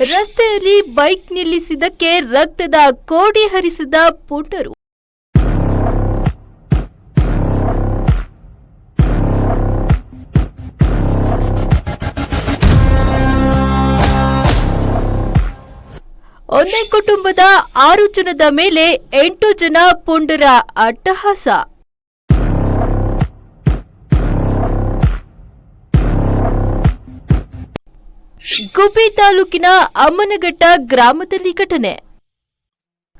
ರಸ್ತೆಯಲ್ಲಿ ಬೈಕ್ ನಿಲ್ಲಿಸಿದ್ದಕ್ಕೆ ರಕ್ತದ ಕೋಡಿ ಹರಿಸಿದ ಪುಟರು. ಒಂದೇ ಕುಟುಂಬದ ಆರು ಜನದ ಮೇಲೆ ಎಂಟು ಜನ ಪುಂಡರ ಅಟ್ಟಹಾಸ. ಗುಬ್ಬಿ ತಾಲೂಕಿನ ಅಮ್ಮನಘಟ್ಟ ಗ್ರಾಮದಲ್ಲಿ ಘಟನೆ.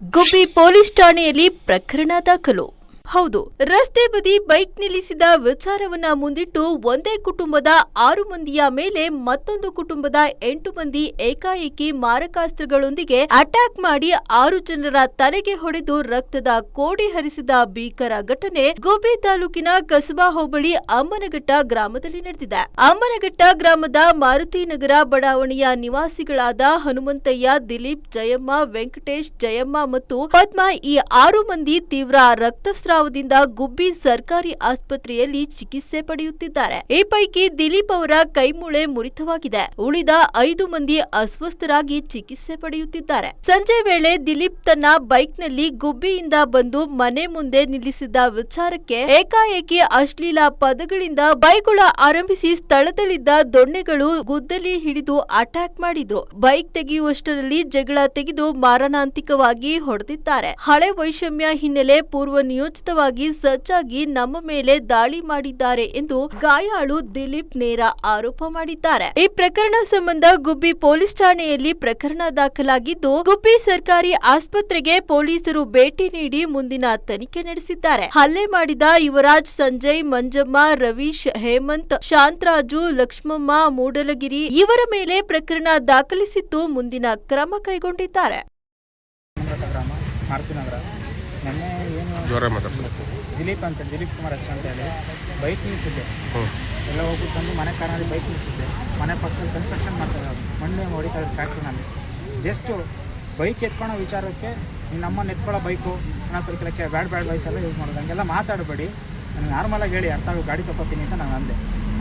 ಗುಬ್ಬಿ ಪೊಲೀಸ್ ಠಾಣೆಯಲ್ಲಿ ಪ್ರಕರಣ ದಾಖಲು. ಹೌದು, ರಸ್ತೆ ಬದಿ ಬೈಕ್ ನಿಲ್ಲಿಸಿದ ವಿಚಾರವನ್ನ ಮುಂದಿಟ್ಟು ಒಂದೇ ಕುಟುಂಬದ ಆರು ಮಂದಿಯ ಮೇಲೆ ಮತ್ತೊಂದು ಕುಟುಂಬದ ಎಂಟು ಮಂದಿ ಏಕಾಏಕಿ ಮಾರಕಾಸ್ತ್ರಗಳೊಂದಿಗೆ ಅಟ್ಯಾಕ್ ಮಾಡಿ ಆರು ಜನರ ತಲೆಗೆ ಹೊಡೆದು ರಕ್ತದ ಕೋಡಿ ಹರಿಸಿದ ಭೀಕರ ಘಟನೆ ಗೋಬಿ ತಾಲೂಕಿನ ಕಸಬಾ ಹೋಬಳಿ ಅಮ್ಮನಘಟ್ಟ ಗ್ರಾಮದಲ್ಲಿ ನಡೆದಿದೆ. ಅಮ್ಮನಘಟ್ಟ ಗ್ರಾಮದ ಮಾರುತಿ ನಗರ ಬಡಾವಣೆಯ ನಿವಾಸಿಗಳಾದ ಹನುಮಂತಯ್ಯ, ದಿಲೀಪ್, ಜಯಮ್ಮ, ವೆಂಕಟೇಶ್, ಜಯಮ್ಮ ಮತ್ತು ಪದ್ಮ ಈ ಆರು ಮಂದಿ ತೀವ್ರ ರಕ್ತಸ್ರಾವದಿಂದ ಗುಬ್ಬಿ ಸರ್ಕಾರಿ ಆಸ್ಪತ್ರೆಯಲ್ಲಿ ಚಿಕಿತ್ಸೆ ಪಡೆಯುತ್ತಿದ್ದಾರೆ. ಈ ಪೈಕಿ ದಿಲೀಪ್ ಅವರ ಕೈಮೂಳೆ ಮುರಿತವಾಗಿದೆ. ಉಳಿದ ಐದು ಮಂದಿ ಅಸ್ವಸ್ಥರಾಗಿ ಚಿಕಿತ್ಸೆ ಪಡೆಯುತ್ತಿದ್ದಾರೆ. ಸಂಜೆ ವೇಳೆ ದಿಲೀಪ್ ತನ್ನ ಬೈಕ್ನಲ್ಲಿ ಗುಬ್ಬಿಯಿಂದ ಬಂದು ಮನೆ ಮುಂದೆ ನಿಲ್ಲಿಸಿದ್ದ ವಿಚಾರಕ್ಕೆ ಏಕಾಏಕಿ ಅಶ್ಲೀಲ ಪದಗಳಿಂದ ಬೈಗುಳ ಆರಂಭಿಸಿ ಸ್ಥಳದಲ್ಲಿದ್ದ ದೊಣ್ಣೆಗಳು ಗುದ್ದಲಿ ಹಿಡಿದು ಅಟ್ಯಾಕ್ ಮಾಡಿದ್ರು. ಬೈಕ್ ತೆಗೆಯುವಷ್ಟರಲ್ಲಿ ಜಗಳ ತೆಗೆದು ಮಾರಣಾಂತಿಕವಾಗಿ ಹೊಡೆದಿದ್ದಾರೆ. ಹಳೆ ವೈಷಮ್ಯ ಹಿನ್ನೆಲೆ ಪೂರ್ವ ನಿಯೋಜಿತವಾಗಿ ಸಜ್ಜಾಗಿ ನಮ್ಮ ಮೇಲೆ ದಾಳಿ ಮಾಡಿದ್ದಾರೆ ಎಂದು ಗಾಯಾಳು ದಿಲೀಪ್ ನೇರ ಆರೋಪ ಮಾಡಿದ್ದಾರೆ. ಈ ಪ್ರಕರಣ ಸಂಬಂಧ ಗುಬ್ಬಿ ಪೊಲೀಸ್ ಠಾಣೆಯಲ್ಲಿ ಪ್ರಕರಣ ದಾಖಲಾಗಿದ್ದು, ಗುಬ್ಬಿ ಸರ್ಕಾರಿ ಆಸ್ಪತ್ರೆಗೆ ಪೊಲೀಸರು ಭೇಟಿ ನೀಡಿ ಮುಂದಿನ ತನಿಖೆ ನಡೆಸಿದ್ದಾರೆ. ಹಲ್ಲೆ ಮಾಡಿದ ಯುವರಾಜ್ ಸಂಜಯ್, ಮಂಜಮ್ಮ, ರವೀಶ್, ಹೇಮಂತ್, ಶಾಂತರಾಜು, ಲಕ್ಷ್ಮಮ್ಮ, ಮೂಡಲಗಿರಿ ಇವರ ಮೇಲೆ ಪ್ರಕರಣ ದಾಖಲಿಸಿದ್ದು ಮುಂದಿನ ಕ್ರಮ ಕೈಗೊಂಡಿದ್ದಾರೆ. ನೆನ್ನೆ ಏನು ದಿಲೀಪ್ ಅಂತ ದಿಲೀಪ್ ಕುಮಾರ್ ಅಚ್ಚ ಅಂತ ಹೇಳಿ ಬೈಕ್ ನಿಲ್ಸಿದ್ದೆ. ಎಲ್ಲ ಹೋಗಿ ಬಂದು ಮನೆ ಕಾರಲ್ಲಿ ಬೈಕ್ ನಿಲ್ಸಿದ್ದೆ. ಮನೆ ಪಕ್ಕದಲ್ಲಿ ಕನ್ಸ್ಟ್ರಕ್ಷನ್ ಮಾಡ್ತಾರೆ ಮಣ್ಣು ಹೊಡಿತಾ ಇದ್ರು ಫ್ಯಾಕ್ಟ್ರಿನಲ್ಲಿ ಜಸ್ಟು ಬೈಕ್ ಎತ್ಕೊಳ್ಳೋ ವಿಚಾರಕ್ಕೆ ನೀನು ನಮ್ಮನ್ನು ಎತ್ಕೊಳ್ಳೋ ಬೈಕು ಹಣ ತರಕ್ಕೆ ಬ್ಯಾಡ್ ಬ್ಯಾಡ್ ವಯಸ್ಸೆಲ್ಲ ಯೂಸ್ ಮಾಡೋದು. ಹಂಗೆಲ್ಲ ಮಾತಾಡಬೇಡಿ. ನನಗೆ ನಾರ್ಮಲಾಗಿ ಹೇಳಿ ಅರ್ಥ ಗಾಡಿ ತಗೋತೀನಿ ಅಂತ ನಾನು ಅಂದೆ.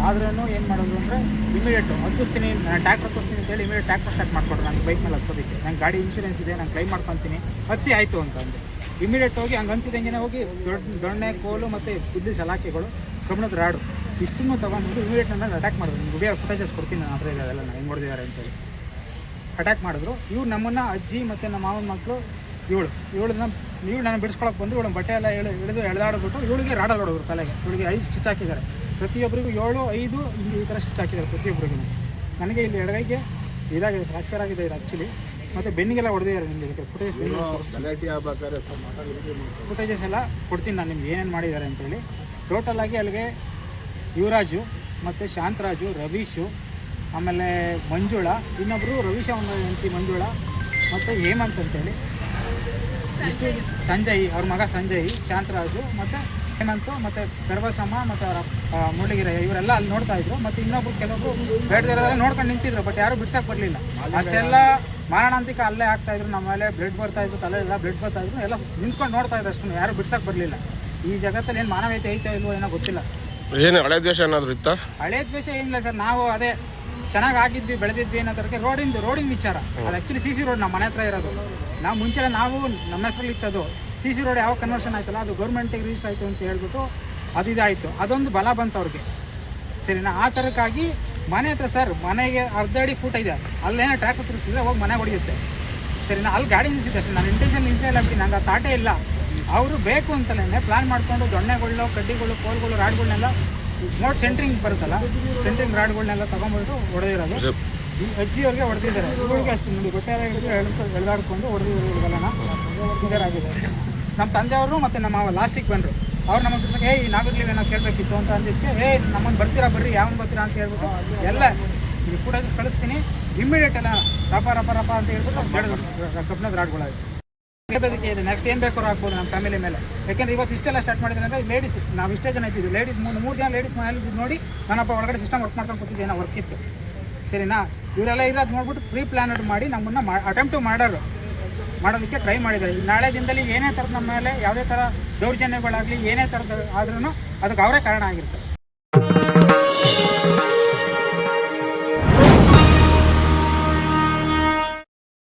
ಆದ್ರೂ ಏನು ಮಾಡೋದು ಅಂದರೆ ಇಮಿಡಿಯೇಟು ಹತ್ತಿಸ್ತೀನಿ ನಾನು ಹತ್ತಿಸ್ತೀನಿ ಅಂತ ಹೇಳಿ ಇಮಿಡಿಯೇಟ್ ಟ್ಯಾಕ್ಟರ್ ಸ್ಟಾರ್ಟ್ ಮಾಡ್ಕೊಡ್ರಿ ನಾನು ಬೈಕ್ ಮೇಲೆ ಹಚ್ಚೋದಿಕ್ಕೆ ನಂಗೆ ಗಾಡಿ ಇನ್ಶೂರೆನ್ಸ್ ಇದೆ ನಾನು ಕ್ಲೈಮ್ ಮಾಡ್ಕೊತೀನಿ. ಹಚ್ಚಿ ಆಯಿತು ಅಂತ ಅಂದೆ. ಇಮಿಡಿಯೇಟ್ ಹೋಗಿ ಹಂಗೆ ಅಂತಿದ್ದಂಗೆ ಹೋಗಿ ದೊಡ್ಡ ದೊಣ್ಣೆ, ಕೋಲು ಮತ್ತು ಬುದ್ಧಿ ಸಲಾಕೆಗಳು ಕಬ್ಬಣದ ರಾಡು. ಇಷ್ಟನ್ನು ತೊಗೊಂಡು ಇಮಿಡಿಯೇಟ್ ನನ್ನ ಅಟ್ಯಾಕ್ ಮಾಡಿದ್ರು. ನಿಮ್ಗೆ ಬೇರೆ ಫುಟೇಜಸ್ ಕೊಡ್ತೀನಿ ನಾನು ಹತ್ರ ಅದೆಲ್ಲ ನಾನು ಹೆಂಗೆ ಹೊಡೆದಿದ್ದಾರೆ ಅಂತೇಳಿ ಅಟ್ಯಾಕ್ ಮಾಡಿದ್ರು. ಇವ್ರು ನಮ್ಮನ್ನು ಅಜ್ಜಿ ಮತ್ತು ನಮ್ಮ ಮಾವನ ಮಕ್ಕಳು ಇವಳು ಇವಳನ್ನ ನೀವು ನಾನು ಬಿಡಿಸ್ಕೊಳಕ್ಕೆ ಬಂದು ಇವಳು ಬಟ್ಟೆ ಎಲ್ಲ ಎಳೆ ಇಳಿದು ಎಳೆದಾಡ್ಬಿಟ್ಟು ಇವಳಿಗೆ ರಾಡಲ್ಲಿ ಹೊಡೋದ್ರು ತಲೆಗೆ. ಇವಳಿಗೆ ಐದು ಸ್ಟಿಚ್ ಹಾಕಿದ್ದಾರೆ. ಪ್ರತಿಯೊಬ್ಬರಿಗೂ ಏಳು ಐದು ಇಲ್ಲಿ ಈ ಥರ ಸ್ಟಿಚ್ ಹಾಕಿದ್ದಾರೆ ಪ್ರತಿಯೊಬ್ಬರಿಗೂ. ನನಗೆ ಇಲ್ಲಿ ಎಡಗೈಗೆ ಇದಾಗಿದೆ ಫ್ರ್ಯಾಕ್ಚರ್ ಆಗಿದೆ ಇದು ಆ್ಯಕ್ಚುಲಿ ಮತ್ತು ಬೆನ್ನಿಗೆಲ್ಲ ಹೊಡೆದಿದ್ದಾರೆ ನಿಮಗೆ ಇದಕ್ಕೆ ಫುಟೇಜ್ ಫುಟೇಜಸ್ ಎಲ್ಲ ಕೊಡ್ತೀನಿ ನಾನು ನಿಮ್ಗೆ ಏನೇನು ಮಾಡಿದ್ದಾರೆ ಅಂತೇಳಿ ಟೋಟಲ್ ಆಗಿ ಅಲ್ಲಿಗೆ ಯುವರಾಜು ಮತ್ತು ಶಾಂತರಾಜು ರವೀಶು ಆಮೇಲೆ ಮಂಜುಳ ಇನ್ನೊಬ್ಬರು ರವೀಶ ಅವನ ಹೆಂಡತಿ ಮಂಜುಳ ಮತ್ತು ಹೇಮಂತ್ ಅಂತೇಳಿ ಇಷ್ಟು ಸಂಜಯ್ ಅವ್ರ ಮಗ ಸಂಜಯ್ ಶಾಂತರಾಜು ಮತ್ತು ಹೇಮಂತು ಮತ್ತು ಗರ್ಭಸಮ್ಮ ಮತ್ತು ಅವರ ಮುರಳಿಗಿರ ಇವರೆಲ್ಲ ಅಲ್ಲಿ ನೋಡ್ತಾ ಇದ್ರು. ಮತ್ತು ಇನ್ನೊಬ್ರು ಕೆಲವೊಬ್ರು ಬೇಡದಿರೋದೆಲ್ಲ ನೋಡ್ಕೊಂಡು ನಿಂತಿದ್ರು ಬಟ್ ಯಾರು ಬಿಡ್ಸಕ್ಕೆ ಬರಲಿಲ್ಲ. ಅಷ್ಟೆಲ್ಲ ಮಾರಣಾಂತಿಕ ಅಲ್ಲೇ ಆಗ್ತಾ ಇದ್ರು ನಮ್ಮ ಮೇಲೆ ಬ್ಲಡ್ ಬರ್ತಾ ಇದ್ರು ತಲೆ ಎಲ್ಲ ಬ್ಲಡ್ ಬರ್ತಾ ಇದ್ರು ಎಲ್ಲ ನಿಂತ್ಕೊಂಡು ನೋಡ್ತಾ ಇದ್ರು ಅಷ್ಟು ಯಾರು ಬಿಡ್ಸಕ್ಕೆ ಬರಲಿಲ್ಲ. ಈ ಜಗತ್ತಲ್ಲಿ ಏನು ಮಾನವೀಯತೆ ಐತೋ ಇಲ್ವೋ ಏನೋ ಗೊತ್ತಿಲ್ಲ. ಏನು ಹಳೆ ದ್ವೇಷ ಏನಾದರೂ ಇತ್ತ? ಹಳೆ ದ್ವೇಷ ಏನಿಲ್ಲ ಸರ್ ನಾವು ಅದೇ ಚೆನ್ನಾಗಿ ಆಗಿದ್ವಿ ಬೆಳೆದಿದ್ವಿ ಅನ್ನೋ ತರಕ್ಕೆ ರೋಡಿಂದು ರೋಡಿನ ವಿಚಾರ. ಅದು ಆ್ಯಕ್ಚುಲಿ ಸಿ ಸಿ ರೋಡ್ ನಮ್ಮ ಮನೆ ಹತ್ರ ಇರೋದು. ನಾವು ಮುಂಚೆ ನಾವು ನಮ್ಮ ಹೆಸರಲ್ಲಿ ಇತ್ತದು. ಸಿ ಸಿ ರೋಡ್ ಯಾವ ಕನ್ವರ್ಷನ್ ಆಯ್ತಲ್ಲ ಅದು ಗೌರ್ಮೆಂಟಿಗೆ ರಿಜಿಸ್ಟರ್ ಆಯಿತು ಅಂತ ಹೇಳ್ಬಿಟ್ಟು ಅದು ಇದಾಯಿತು. ಅದೊಂದು ಬಲ ಬಂತು ಅವ್ರಿಗೆ. ಸರಿನಾ? ಆ ಥರಕ್ಕಾಗಿ ಮನೆ ಹತ್ರ ಸರ್ ಮನೆಗೆ ಅರ್ಧ ಅಡಿ ಫೂಟ್ ಇದೆ. ಅಲ್ಲೇನೋ ಟ್ರ್ಯಾಕ್ ತಿರುಗಿಸಿದ್ರೆ ಹೋಗಿ ಮನೆ ಹೊಡೆಯುತ್ತೆ ಸರಿನಾ? ಅಲ್ಲಿ ಗಾಡಿ ನಿಲ್ಸಿದ್ದೆ ಅಷ್ಟೇ. ನಾನು ಇಂಟೆನ್ಷನ್ ನಿಲ್ಸೇ ಇಲ್ಲ ಬಿಟ್ಟು ನಂಗೆ ಆ ತಾಟೇ ಇಲ್ಲ. ಅವರು ಬೇಕು ಅಂತಲೇ ಪ್ಲಾನ್ ಮಾಡಿಕೊಂಡು ದೊಣ್ಣೆಗಳು ಕಡ್ಡಿಗಳು ಕೋಲ್ಗಳು ರಾಡ್ಗಳನ್ನೆಲ್ಲ ನೋಟ್ ಸೆಂಟ್ರಿಂಗ್ ಬರುತ್ತಲ್ಲ ಸೆಂಟ್ರಿಂಗ್ ರಾಡ್ಗಳನ್ನೆಲ್ಲ ತೊಗೊಂಡ್ಬಿಟ್ಟು ಹೊಡೆದಿರೋದು. ಅಜ್ಜಿ ಅಜ್ಜಿಯವ್ರಿಗೆ ಹೊಡೆದಿದ್ದಾರೆ. ಇವ್ರಿಗೆ ಅಷ್ಟು ನೋಡಿ ಬಟ್ಟೆ ಎಳ್ದಾಡ್ಕೊಂಡು ಹೊಡೆದಿರೋದು ಇವ್ರಿಗೆಲ್ಲ ಇದಾಗಿದೆ ನಮ್ಮ ತಂದೆಯವರು ಮತ್ತು ನಮ್ಮ ಲಾಸ್ಟಿಗೆ ಬಂದರು. ಅವ್ರು ನಮ್ಮ ಕೃಷಿಗೆ ಏಯ್, ನಾವಿರ್ಲಿಲ್ಲ ನಾವು ಕೇಳಬೇಕಿತ್ತು ಅಂತ ಅಂದಿದ್ದಕ್ಕೆ, ಏ ನಮ್ಮನ್ನು ಬರ್ತೀರಾ, ಬರ್ರಿ, ಯಾವನ್ ಬರ್ತೀರಾ ಅಂತ ಹೇಳ್ಬಿಟ್ಟು ಎಲ್ಲ ಇದು ಕೂಡ ಕಳಿಸ್ತೀನಿ. ಇಮ್ಮಿಡಿಯೇಟ್ ಎಲ್ಲ ರಪ ರಪ ರಪ ಅಂತ ಹೇಳ್ಬಿಟ್ಟು ಕಬ್ಬಣದ ರಾಡ್ಗಳಾಯ್ತು ಇದೆ. ನೆಕ್ಸ್ಟ್ ಏನು ಬೇಕಾದ್ರೂ ಹಾಕ್ಬೋದು ನಮ್ಮ ಫ್ಯಾಮಿಲಿ ಮೇಲೆ. ಯಾಕೆಂದ್ರೆ ಇವತ್ತು ಇಷ್ಟೆಲ್ಲ ಸ್ಟಾರ್ಟ್ ಮಾಡಿದ್ರೆ ಅಂದರೆ ಲೇಡೀಸ್ ನಾವು ಇಷ್ಟೇ ಜನ ಇದ್ದೀವಿ. ಲೇಡೀಸ್ ಮೂರು ಮೂರು ಜನ ಲೇಡೀಸ್ ಮನೇಲಿ ನೋಡಿ ನಾನಪ್ಪ ಒಳಗಡೆ ಸಿಸ್ಟಮ್ ವರ್ಕ್ ಮಾಡ್ಕೊಂಡು ಕೂತಿದ್ದೆ, ಏನೋ ವರ್ಕ್ ಇತ್ತು. ಸರಿನಾ? ಇವರೆಲ್ಲ ಇರೋದು ನೋಡ್ಬಿಟ್ಟು ಪ್ರೀ ಪ್ಲಾನಡ್ ಮಾಡಿ ನಮ್ಮನ್ನು ಅಟೆಂಪ್ಟು ಮಾಡೋರು ಮಾಡೋದಕ್ಕೆ ಟ್ರೈ ಮಾಡಿದ್ದಾರೆ. ನಾಳೆ ದಿನದಲ್ಲಿ ಏನೇ ಥರದ ನಮ್ಮ ಮೇಲೆ ಯಾವುದೇ ಥರ ದೌರ್ಜನ್ಯಗಳಾಗಲಿ, ಏನೇ ಥರದ ಆದ್ರೂ ಅದಕ್ಕೆ ಅವರೇ ಕಾರಣ ಆಗಿರ್ತಾರೆ.